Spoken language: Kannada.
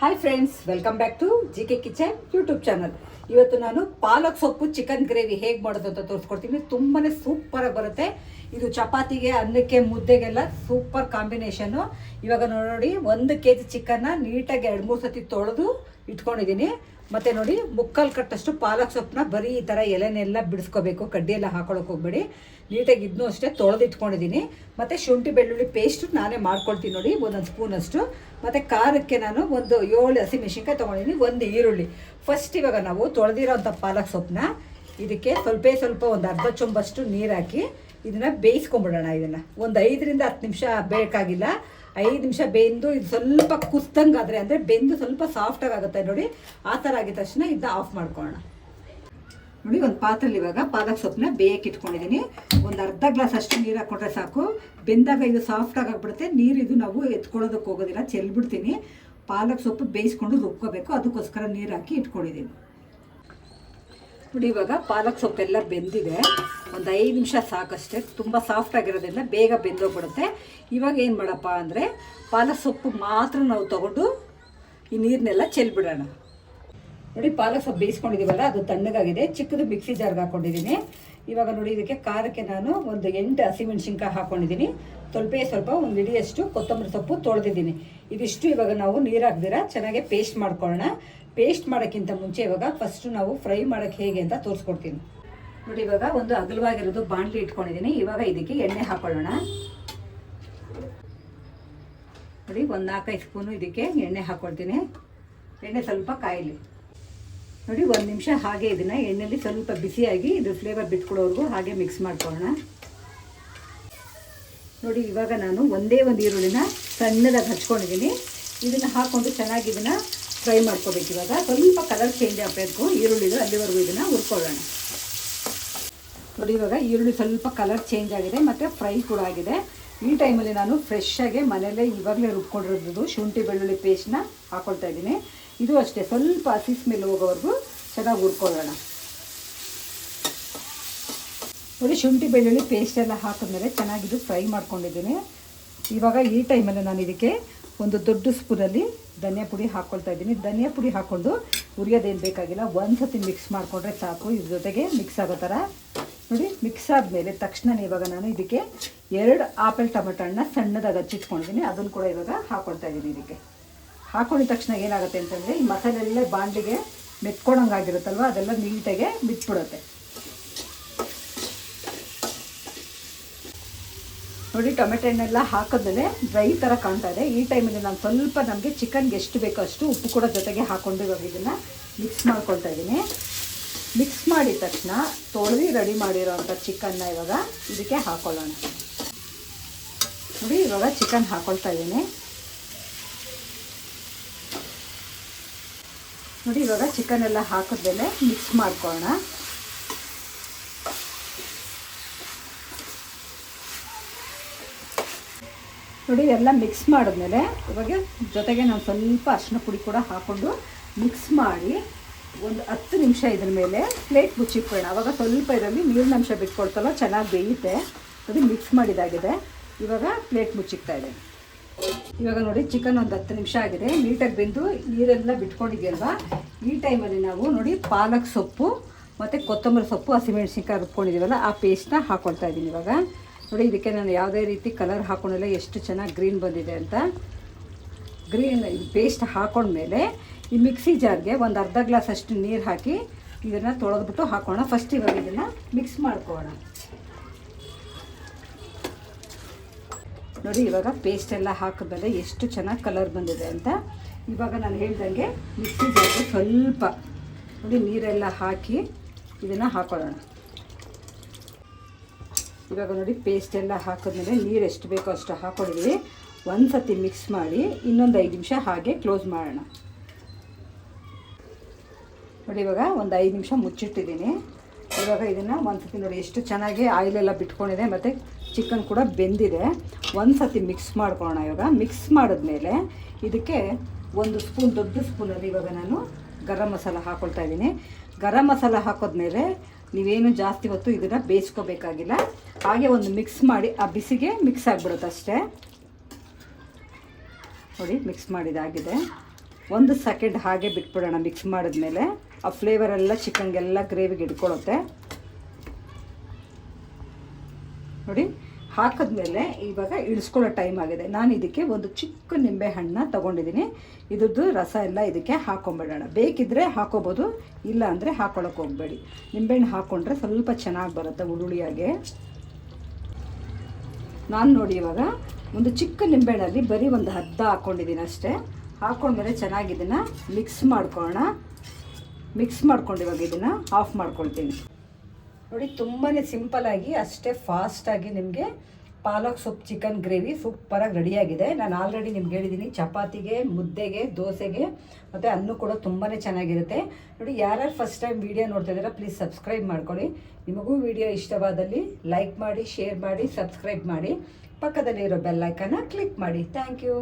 Hi friends welcome back to G K kitchen YouTube channel ಇವತ್ತು ನಾನು ಪಾಲಕ್ ಸೊಪ್ಪು ಚಿಕನ್ ಗ್ರೇವಿ ಹೇಗೆ ಮಾಡೋದು ಅಂತ ತೋರಿಸ್ಕೊಡ್ತೀನಿ. ತುಂಬಾ ಸೂಪರಾಗಿ ಬರುತ್ತೆ. ಇದು ಚಪಾತಿಗೆ, ಅನ್ನಕ್ಕೆ, ಮುದ್ದೆಗೆಲ್ಲ ಸೂಪರ್ ಕಾಂಬಿನೇಷನು ಇವಾಗ ನೋಡಿ ಒಂದು ಕೆ ಜಿ ಚಿಕನ್ನ ನೀಟಾಗಿ ಎರಡು ಮೂರು ಸತಿ ತೊಳೆದು ಇಟ್ಕೊಂಡಿದ್ದೀನಿ. ಮತ್ತು ನೋಡಿ, ಮುಕ್ಕಾಲು ಕಟ್ಟಷ್ಟು ಪಾಲಕ್ ಸೊಪ್ಪನ್ನ ಬರೀ ಈ ಥರ ಎಲೆನೆಲ್ಲ ಬಿಡಿಸ್ಕೋಬೇಕು, ಕಡ್ಡಿ ಎಲ್ಲ ಹಾಕೊಳಕ್ಕೆ ಹೋಗ್ಬೇಡಿ. ನೀಟಾಗಿ ಇದನ್ನೂ ಅಷ್ಟೇ ತೊಳೆದಿಟ್ಕೊಂಡಿದ್ದೀನಿ ಮತ್ತು ಶುಂಠಿ ಬೆಳ್ಳುಳ್ಳಿ ಪೇಸ್ಟ್ ನಾನೇ ಮಾಡ್ಕೊಳ್ತೀನಿ ನೋಡಿ, ಒಂದೊಂದು ಸ್ಪೂನಷ್ಟು. ಮತ್ತು ಖಾರಕ್ಕೆ ನಾನು ಒಂದು ಏಳು ಹಸಿಮೆಣಸಿನ್ಕಾಯಿ ತೊಗೊಂಡಿದ್ದೀನಿ ಒಂದು ಈರುಳ್ಳಿ. ಫಸ್ಟ್ ಇವಾಗ ನಾವು ತೊಳೆದಿರೋಂಥ ಪಾಲಕ್ ಸೊಪ್ಪನ್ನ ಇದಕ್ಕೆ ಸ್ವಲ್ಪ ಸ್ವಲ್ಪ ಒಂದು ಅರ್ಧ ಚೊಂಬಷ್ಟು ನೀರು ಹಾಕಿ ಇದನ್ನು ಬೇಯಿಸ್ಕೊಂಬಿಡೋಣ ಇದನ್ನು. ಒಂದು ಐದರಿಂದ ಹತ್ತು ನಿಮಿಷ ಬೇಕಾಗಿಲ್ಲ. ಐದು ನಿಮಿಷ ಬೆಂದು ಇದು ಸ್ವಲ್ಪ ಕುಸ್ತಂಗೆ ಆದರೆ ಅಂದರೆ ಬೆಂದು ಸ್ವಲ್ಪ ಸಾಫ್ಟಾಗಿ ಆಗುತ್ತೆ ನೋಡಿ. ಆ ಥರ ಆಗಿದ ತಕ್ಷಣ ಇದನ್ನ ಆಫ್ ಮಾಡ್ಕೊಳ್ಳೋಣ. ನೋಡಿ, ಒಂದು ಪಾತ್ರೆಲಿ ಇವಾಗ ಪಾಲಕ್ ಸೊಪ್ಪನ್ನ ಬೇಯಕ್ಕೆ ಇಟ್ಕೊಂಡಿದ್ದೀನಿ. ಒಂದು ಅರ್ಧ ಗ್ಲಾಸ್ ಅಷ್ಟು ನೀರು ಹಾಕ್ಕೊಂಡ್ರೆ ಸಾಕು. ಬೆಂದಾಗ ಇದು ಸಾಫ್ಟಾಗಿ ಆಗಿಬಿಡುತ್ತೆ ನೀರು ಇದು ನಾವು ಎತ್ಕೊಳ್ಳೋದಕ್ಕೆ ಹೋಗೋದಿಲ್ಲ, ಚೆಲ್ಬಿಡ್ತೀನಿ. ಪಾಲಕ್ ಸೊಪ್ಪು ಬೇಯಿಸ್ಕೊಂಡು ರುಬ್ಕೋಬೇಕು. ಅದಕ್ಕೋಸ್ಕರ ನೀರು ಹಾಕಿ ಇಟ್ಕೊಂಡಿದ್ದೀನಿ. ನೋಡಿ, ಇವಾಗ ಪಾಲಕ್ ಸೊಪ್ಪೆಲ್ಲ ಬೆಂದಿದೆ. ಒಂದು ಐದು ನಿಮಿಷ ಸಾಕಷ್ಟೇ. ತುಂಬ ಸಾಫ್ಟ್ ಆಗಿರೋದ್ರಿಂದ ಬೇಗ ಬೆಂದೋಗ್ಬಿಡುತ್ತೆ. ಇವಾಗ ಏನು ಮಾಡಪ್ಪ ಅಂದರೆ ಪಾಲಕ್ ಸೊಪ್ಪು ಮಾತ್ರ ನಾವು ತಗೊಂಡು ಈ ನೀರನ್ನೆಲ್ಲ ಚೆಲ್ಬಿಡೋಣ. ನೋಡಿ ಪಾಲಕ್ ಸೊಪ್ಪು ಬೇಯಿಸ್ಕೊಂಡಿದ್ದೀವಲ್ಲ, ಅದು ತಣ್ಣಗಾಗಿದೆ. ಚಿಕ್ಕದು ಮಿಕ್ಸಿ ಜಾರ್ಗೆ ಹಾಕೊಂಡಿದ್ದೀನಿ ಇವಾಗ ನೋಡಿ, ಇದಕ್ಕೆ ಖಾರಕ್ಕೆ ನಾನು ಒಂದು ಎಂಟು ಹಸಿಮೆಣ್ಸಿನ್ಕಾಯಿ ಹಾಕ್ಕೊಂಡಿದ್ದೀನಿ ಸ್ವಲ್ಪ ಸ್ವಲ್ಪ ಒಂದು ಇಡಿಯಷ್ಟು ಕೊತ್ತಂಬರಿ ಸೊಪ್ಪು ತೊಳೆದಿದ್ದೀನಿ. ಇದಿಷ್ಟು ಇವಾಗ ನಾವು ನೀರು ಹಾಕ್ದಿರ, ಚೆನ್ನಾಗಿ ಪೇಸ್ಟ್ ಮಾಡ್ಕೊಳ್ಳೋಣ. ಪೇಸ್ಟ್ ಮಾಡೋಕ್ಕಿಂತ ಮುಂಚೆ ಇವಾಗ ಫಸ್ಟು ನಾವು ಫ್ರೈ ಮಾಡೋಕ್ಕೆ ಹೇಗೆ ಅಂತ ತೋರಿಸ್ಕೊಡ್ತೀನಿ. ನೋಡಿ, ಇವಾಗ ಒಂದು ಅಗಲವಾಗಿರೋದು ಬಾಣಲಿ ಇಟ್ಕೊಂಡಿದ್ದೀನಿ. ಇವಾಗ ಇದಕ್ಕೆ ಎಣ್ಣೆ ಹಾಕೊಳ್ಳೋಣ. ನೋಡಿ, ಒಂದು ನಾಲ್ಕೈದು ಸ್ಪೂನು ಇದಕ್ಕೆ ಎಣ್ಣೆ ಹಾಕ್ಕೊಳ್ತೀನಿ ಎಣ್ಣೆ ಸ್ವಲ್ಪ ಕಾಯಲಿ. ನೋಡಿ, ಒಂದು ನಿಮಿಷ ಹಾಗೆ ಇದನ್ನು ಎಣ್ಣೆಲಿ ಸ್ವಲ್ಪ ಬಿಸಿಯಾಗಿ ಇದು ಫ್ಲೇವರ್ ಬಿಟ್ಕೊಡೋವರೆಗೂ ಹಾಗೆ ಮಿಕ್ಸ್ ಮಾಡ್ಕೊಳ್ಳೋಣ. ನೋಡಿ, ಇವಾಗ ನಾನು ಒಂದೇ ಒಂದು ಈರುಳ್ಳಿನ ಸಣ್ಣದಾಗಿ ಹಚ್ಕೊಂಡಿದ್ದೀನಿ. ಇದನ್ನು ಹಾಕ್ಕೊಂಡು ಚೆನ್ನಾಗಿ ಇದನ್ನು ಫ್ರೈ ಮಾಡ್ಕೋಬೇಕು ಇವಾಗ. ಸ್ವಲ್ಪ ಕಲರ್ ಚೇಂಜ್ ಆಗಬೇಕು. ಈರುಳ್ಳಿದು ಅಲ್ಲಿವರೆಗೂ ಇದನ್ನು ಹುರ್ಕೊಳ್ಳೋಣ. ನೋಡಿ, ಇವಾಗ ಈರುಳ್ಳಿ ಸ್ವಲ್ಪ ಕಲರ್ ಚೇಂಜ್ ಆಗಿದೆ ಮತ್ತು ಫ್ರೈ ಕೂಡ ಆಗಿದೆ. ಈ ಟೈಮಲ್ಲಿ ನಾನು ಫ್ರೆಶ್ ಆಗಿ ಮನೆಯಲ್ಲೇ ಇವಾಗಲೇ ರುಬ್ಕೊಂಡಿರೋದು ಶುಂಠಿ ಬೆಳ್ಳುಳ್ಳಿ ಪೇಸ್ಟ್ನ ಹಾಕೊಳ್ತಾ ಇದ್ದೀನಿ. ಇದು ಅಷ್ಟೇ, ಸ್ವಲ್ಪ ಹಸಿ ಸ್ಮೆಲ್ ಹೋಗೋವರೆಗೂ ಚೆನ್ನಾಗಿ ಹುರ್ಕೊಳ್ಳೋಣ. ನೋಡಿ, ಶುಂಠಿ ಬೆಳ್ಳುಳ್ಳಿ ಪೇಸ್ಟ್ ಎಲ್ಲ ಹಾಕಿದ್ಮೇಲೆ ಚೆನ್ನಾಗಿದ್ದು ಫ್ರೈ ಮಾಡ್ಕೊಂಡಿದ್ದೀನಿ. ಇವಾಗ ಈ ಟೈಮಲ್ಲಿ ನಾನು ಇದಕ್ಕೆ ಒಂದು ದೊಡ್ಡ ಸ್ಪೂನಲ್ಲಿ ಧನಿಯಾ ಪುಡಿ ಹಾಕ್ಕೊಳ್ತಾ ಇದ್ದೀನಿ. ಧನಿಯಾ ಪುಡಿ ಹಾಕ್ಕೊಂಡು ಹುರಿಯೋದೇನು ಬೇಕಾಗಿಲ್ಲ ಒಂದು ಸತಿ ಮಿಕ್ಸ್ ಮಾಡಿಕೊಂಡ್ರೆ ಸಾಕು. ಇದ್ರ ಜೊತೆಗೆ ಮಿಕ್ಸ್ ಆಗೋ ಥರ ನೋಡಿ ಮಿಕ್ಸ್ ಆದಮೇಲೆ ತಕ್ಷಣ ಇವಾಗ ನಾನು ಇದಕ್ಕೆ ಎರಡು ಆಪಲ್ ಟೊಮೆಟೊ ಹಣ್ಣ ಸಣ್ಣದಾಗಿ ಹಚ್ಚಿಟ್ಕೊಂಡಿದ್ದೀನಿ. ಅದನ್ನು ಕೂಡ ಇವಾಗ ಹಾಕ್ಕೊಳ್ತಾ ಇದ್ದೀನಿ ಇದಕ್ಕೆ. ಹಾಕೊಂಡಿದ ತಕ್ಷಣ ಏನಾಗುತ್ತೆ ಅಂತಂದರೆ, ಈ ಮಸಾಲೆ ಎಲ್ಲ ಬಾಂಡಿಗೆ ಮೆತ್ಕೊಳಂಗಾಗಿರುತ್ತಲ್ವ ಅದೆಲ್ಲ ನೀಟಾಗೆ ಬಿಟ್ಬಿಡುತ್ತೆ. ನೋಡಿ, ಟೊಮೆಟೊ ಹಣ್ಣೆಲ್ಲ ಹಾಕಿದ್ಮೇಲೆ ಡ್ರೈ ಥರ ಕಾಣ್ತಾ ಇದೆ. ಈ ಟೈಮಲ್ಲಿ ನಾನು ಸ್ವಲ್ಪ ನಮಗೆ ಚಿಕನ್ಗೆ ಎಷ್ಟು ಬೇಕೋ ಅಷ್ಟು ಉಪ್ಪು ಕೂಡ ಜೊತೆಗೆ ಹಾಕ್ಕೊಂಡು ಇವಾಗ ಇದನ್ನು ಮಿಕ್ಸ್ ಮಾಡ್ಕೊಳ್ತಾ ಇದ್ದೀನಿ. ಮಿಕ್ಸ್ ಮಾಡಿದ ತಕ್ಷಣ ತೊಳೆದು ರೆಡಿ ಮಾಡಿರೋವಂಥ ಚಿಕನ್ನ ಇವಾಗ ಇದಕ್ಕೆ ಹಾಕೊಳ್ಳೋಣ. ನೋಡಿ, ಇವಾಗ ಚಿಕನ್ ಹಾಕೊಳ್ತಾ ಇದ್ದೀನಿ. ನೋಡಿ, ಇವಾಗ ಚಿಕನ್ ಎಲ್ಲ ಹಾಕಿದ್ಮೇಲೆ ಮಿಕ್ಸ್ ಮಾಡ್ಕೊಳ್ಳೋಣ. ನೋಡಿ, ಎಲ್ಲ ಮಿಕ್ಸ್ ಮಾಡಿದ್ಮೇಲೆ ಇವಾಗ ಜೊತೆಗೆ ನಾವು ಸ್ವಲ್ಪ ಅರಿಶಿನ ಪುಡಿ ಕೂಡ ಹಾಕ್ಕೊಂಡು ಮಿಕ್ಸ್ ಮಾಡಿ ಒಂದು ಹತ್ತು ನಿಮಿಷ ಇದ್ರ ಮೇಲೆ ಪ್ಲೇಟ್ ಮುಚ್ಚಿಟ್ಕೊಳ್ಳೋಣ ಅವಾಗ ಸ್ವಲ್ಪ ಇದರಲ್ಲಿ ನೀರಿನಂಶ ಬಿಟ್ಕೊಳ್ತಲ್ಲ ಚೆನ್ನಾಗಿ ಬೇಯುತ್ತೆ. ಅದು ಮಿಕ್ಸ್ ಮಾಡಿದಾಗಿದೆ. ಇವಾಗ ಪ್ಲೇಟ್ ಮುಚ್ಚಿಕ್ತಾ ಇದೆ. ಇವಾಗ ನೋಡಿ ಚಿಕನ್ ಒಂದು ಹತ್ತು ನಿಮಿಷ ಆಗಿದೆ. ನೀಟಾಗಿ ಬೆಂದು ನೀರೆಲ್ಲ ಬಿಟ್ಕೊಂಡಿದೆಯಲ್ವಾ? ಈ ಟೈಮಲ್ಲಿ ನಾವು ನೋಡಿ, ಪಾಲಕ್ ಸೊಪ್ಪು ಮತ್ತು ಕೊತ್ತಂಬರಿ ಸೊಪ್ಪು ಹಸಿಮೆಣಸಿನ್ಕಾಯಿ ರುಬ್ಕೊಂಡಿದ್ದೀವಲ್ಲ ಆ ಪೇಸ್ಟ್ನ ಹಾಕ್ಕೊಳ್ತಾ ಇದ್ದೀನಿ ಇವಾಗ. ನೋಡಿ, ಇದಕ್ಕೆ ನಾನು ಯಾವುದೇ ರೀತಿ ಕಲರ್ ಹಾಕ್ಕೊಂಡಿಲ್ಲ ಎಷ್ಟು ಚೆನ್ನಾಗಿ ಗ್ರೀನ್ ಬಂದಿದೆ ಅಂತ. ಗ್ರೀನ್ ಪೇಸ್ಟ್ ಹಾಕೊಂಡ್ಮೇಲೆ ಈ ಮಿಕ್ಸಿ ಜಾರ್ಗೆ ಒಂದು ಅರ್ಧ ಗ್ಲಾಸ್ ಅಷ್ಟು ನೀರು ಹಾಕಿ ಇದನ್ನು ತೊಳೆದ್ಬಿಟ್ಟು ಹಾಕೋಣ. ಫಸ್ಟ್ ಇವಾಗ ಇದನ್ನು ಮಿಕ್ಸ್ ಮಾಡ್ಕೋಣ. ನೋಡಿ, ಇವಾಗ ಪೇಸ್ಟ್ ಎಲ್ಲ ಹಾಕಿದ್ಮೇಲೆ ಎಷ್ಟು ಚೆನ್ನಾಗಿ ಕಲರ್ ಬಂದಿದೆ ಅಂತ ಇವಾಗ ನಾನು ಹೇಳ್ದಂಗೆ ಮಿಕ್ಸಿ ಜಾರ್ಗೆ ಸ್ವಲ್ಪ ನೋಡಿ, ನೀರೆಲ್ಲ ಹಾಕಿ ಇದನ್ನು ಹಾಕೊಳ್ಳೋಣ. ಇವಾಗ ನೋಡಿ ಪೇಸ್ಟ್ ಎಲ್ಲ ಹಾಕಿದ್ಮೇಲೆ ನೀರು ಎಷ್ಟು ಬೇಕೋ ಅಷ್ಟು ಹಾಕೊಂಡಿದ್ದೀವಿ ಒಂದು ಸತಿ ಮಿಕ್ಸ್ ಮಾಡಿ ಇನ್ನೊಂದು ಐದು ನಿಮಿಷ ಹಾಗೆ ಕ್ಲೋಸ್ ಮಾಡೋಣ. ನೋಡಿ ಇವಾಗ ಒಂದು ಐದು ನಿಮಿಷ ಮುಚ್ಚಿಟ್ಟಿದ್ದೀನಿ. ಇವಾಗ ಇದನ್ನು ಒಂದು ಸತಿ ನೋಡಿ ಎಷ್ಟು ಚೆನ್ನಾಗಿ ಆಯಿಲೆಲ್ಲ ಬಿಟ್ಕೊಂಡಿದೆ ಮತ್ತು ಚಿಕನ್ ಕೂಡ ಬೆಂದಿದೆ. ಒಂದು ಸತಿ ಮಿಕ್ಸ್ ಮಾಡ್ಕೊಳ್ಳೋಣ ಇವಾಗ. ಮಿಕ್ಸ್ ಮಾಡಿದ್ಮೇಲೆ ಇದಕ್ಕೆ ಒಂದು ಸ್ಪೂನ್, ದೊಡ್ಡ ಸ್ಪೂನಲ್ಲಿ ಇವಾಗ ನಾನು ಗರಂ ಮಸಾಲ ಹಾಕ್ಕೊಳ್ತಾ ಇದ್ದೀನಿ. ಗರಂ ಮಸಾಲ ಹಾಕೋದ್ಮೇಲೆ ನೀವೇನು ಜಾಸ್ತಿ ಹೊತ್ತು ಇದನ್ನು ಬೇಯಿಸ್ಕೋಬೇಕಾಗಿಲ್ಲ. ಹಾಗೆ ಒಂದು ಮಿಕ್ಸ್ ಮಾಡಿ, ಆ ಬಿಸಿಗೆ ಮಿಕ್ಸ್ ಆಗಿಬಿಡುತ್ತೆ ಅಷ್ಟೇ. ನೋಡಿ ಮಿಕ್ಸ್ ಮಾಡಿದಾಗಿದೆ ಒಂದು ಸೆಕೆಂಡ್ ಹಾಗೆ ಬಿಟ್ಬಿಡೋಣ ಮಿಕ್ಸ್ ಮಾಡಿದ್ಮೇಲೆ. ಆ ಫ್ಲೇವರ್ ಎಲ್ಲ ಚಿಕನ್ಗೆಲ್ಲ ಗ್ರೇವಿಗೆ ಇಟ್ಕೊಳ್ಳುತ್ತೆ. ನೋಡಿ, ಹಾಕಿದ್ಮೇಲೆ ಇವಾಗ ಇಳಿಸ್ಕೊಳ್ಳೋ ಟೈಮ್ ಆಗಿದೆ. ನಾನು ಇದಕ್ಕೆ ಒಂದು ಚಿಕ್ಕ ನಿಂಬೆ ಹಣ್ಣನ್ನ ತೊಗೊಂಡಿದ್ದೀನಿ. ಇದ್ರದ್ದು ರಸ ಎಲ್ಲ ಇದಕ್ಕೆ ಹಾಕೊಂಬಿಡೋಣ. ಬೇಕಿದ್ದರೆ ಹಾಕೋಬೋದು, ಇಲ್ಲ ಅಂದರೆ ಹಾಕೊಳ್ಳೋಕೆ ಹೋಗಬೇಡಿ. ನಿಂಬೆಹಣ್ಣು ಹಾಕ್ಕೊಂಡ್ರೆ ಸ್ವಲ್ಪ ಚೆನ್ನಾಗಿ ಬರುತ್ತೆ ಉಳುಳಿಯಾಗೆ ನಾನು ನೋಡಿ ಇವಾಗ ಒಂದು ಚಿಕ್ಕ ನಿಂಬೆಹಣ್ಣಲ್ಲಿ ಬರೀ ಒಂದು ಹದ್ದ ಹಾಕ್ಕೊಂಡಿದ್ದೀನಿ ಅಷ್ಟೇ. ಹಾಕ್ಕೊಂಡ್ಮೇಲೆ ಚೆನ್ನಾಗಿ ಇದನ್ನು ಮಿಕ್ಸ್ ಮಾಡ್ಕೊಳ್ಳೋಣ. ಮಿಕ್ಸ್ ಮಾಡ್ಕೊಂಡು ಇವಾಗ ಇದನ್ನು ಆಫ್ ಮಾಡ್ಕೊಳ್ತೀನಿ. ನೋಡಿ ತುಂಬಾ ಸಿಂಪಲಾಗಿ ಅಷ್ಟೇ ಫಾಸ್ಟಾಗಿ ನಿಮಗೆ ಪಾಲಕ್ ಸೊಪ್ಪು ಚಿಕನ್ ಗ್ರೇವಿ ಸೂಪರಾಗಿ ರೆಡಿಯಾಗಿದೆ ನಾನು ಆಲ್ರೆಡಿ ನಿಮ್ಗೆ ಹೇಳಿದ್ದೀನಿ ಚಪಾತಿಗೆ, ಮುದ್ದೆಗೆ, ದೋಸೆಗೆ ಮತ್ತು ಅನ್ನು ಕೂಡ ತುಂಬಾ ಚೆನ್ನಾಗಿರುತ್ತೆ. ನೋಡಿ, ಯಾರ್ಯಾರು ಫಸ್ಟ್ ಟೈಮ್ ವೀಡಿಯೋ ನೋಡ್ತಾ ಇದ್ದೀರಾ ಪ್ಲೀಸ್ ಸಬ್ಸ್ಕ್ರೈಬ್ ಮಾಡ್ಕೊಳ್ಳಿ. ನಿಮಗೂ ವಿಡಿಯೋ ಇಷ್ಟವಾದಲ್ಲಿ ಲೈಕ್ ಮಾಡಿ ಶೇರ್ ಮಾಡಿ ಸಬ್ಸ್ಕ್ರೈಬ್ ಮಾಡಿ. ಪಕ್ಕದಲ್ಲಿರೋ ಬೆಲ್ಲೈಕನ್ನ ಕ್ಲಿಕ್ ಮಾಡಿ. Thank you.